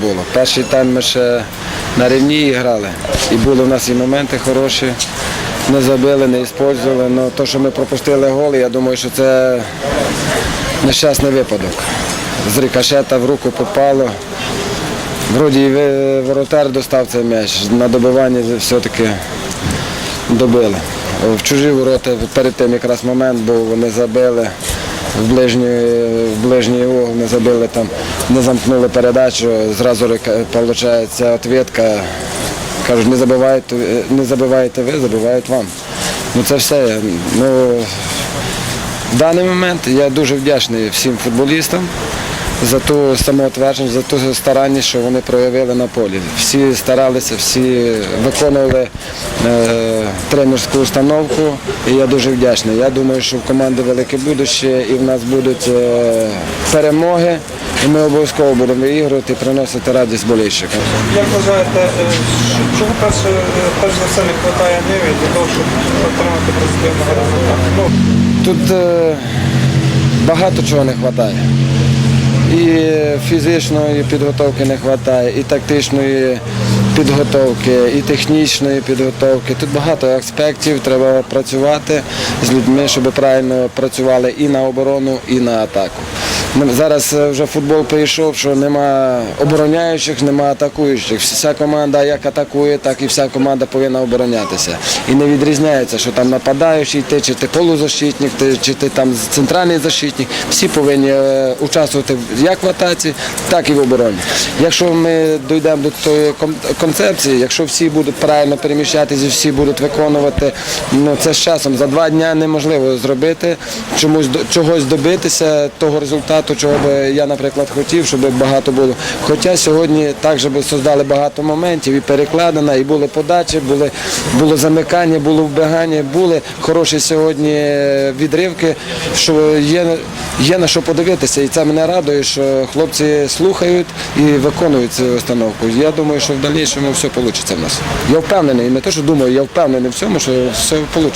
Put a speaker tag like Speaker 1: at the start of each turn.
Speaker 1: було. Перший тайм ми ще на рівні грали. І були в нас і моменти хороші. Не забили, не використовували. Ну, то, що ми пропустили гол, я думаю, що це нещасний випадок. З рикошета в руку попало. Вроді і воротар достав цей м'яч. На добиванні все-таки добили. В чужі ворота перед тим якраз момент був, вони забили. В ближній, в ближній угол не забили там, не замкнули передачу, зразу виходить відвідка. Кажуть, не забиваєте, не забиваєте ви, забивають вам. Ну це все. Ну, в даний момент я дуже вдячний всім футболістам за ту самоотверженість, за ту старанність, що вони проявили на полі. Всі старалися, всі виконували е, тренерську установку, і я дуже вдячний. Я думаю, що в команди велике будуще і в нас будуть е, перемоги, і ми обов'язково будемо виігрувати і приносити радість болельщикам.
Speaker 2: Як вважаєте, е, чого перше, е, перш за все не вистачає Ниві для того, щоб отримати позитивного результату?
Speaker 1: Тут е, багато чого не вистачає. І фізичної підготовки не вистачає, і тактичної підготовки, і технічної підготовки. Тут багато аспектів, треба працювати з людьми, щоб правильно працювали і на оборону, і на атаку. Зараз е, вже футбол прийшов, що нема обороняючих, нема атакуючих. Вся команда як атакує, так і вся команда повинна оборонятися. І не відрізняється, що там нападаючий ти, чи ти полузащитник, ти, чи ти там центральний защитник. Всі повинні е, участвувати як в атаці, так і в обороні. Якщо ми дійдемо до тої концепції, якщо всі будуть правильно переміщатися, всі будуть виконувати, ну це з часом за два дні неможливо зробити, чомусь чогось добитися того результату, чого би я, наприклад, хотів, щоб багато було. Хоча сьогодні також би создали багато моментів і перекладина, і були подачі, були, було замикання, було вбігання, були хороші сьогодні е, відривки, що є, є на що подивитися. І це мене радує, що хлопці слухають і виконують цю установку. Я думаю, що в дальнішому все вийде в нас. Я впевнений, не те, що думаю, я впевнений в цьому, що все вийде.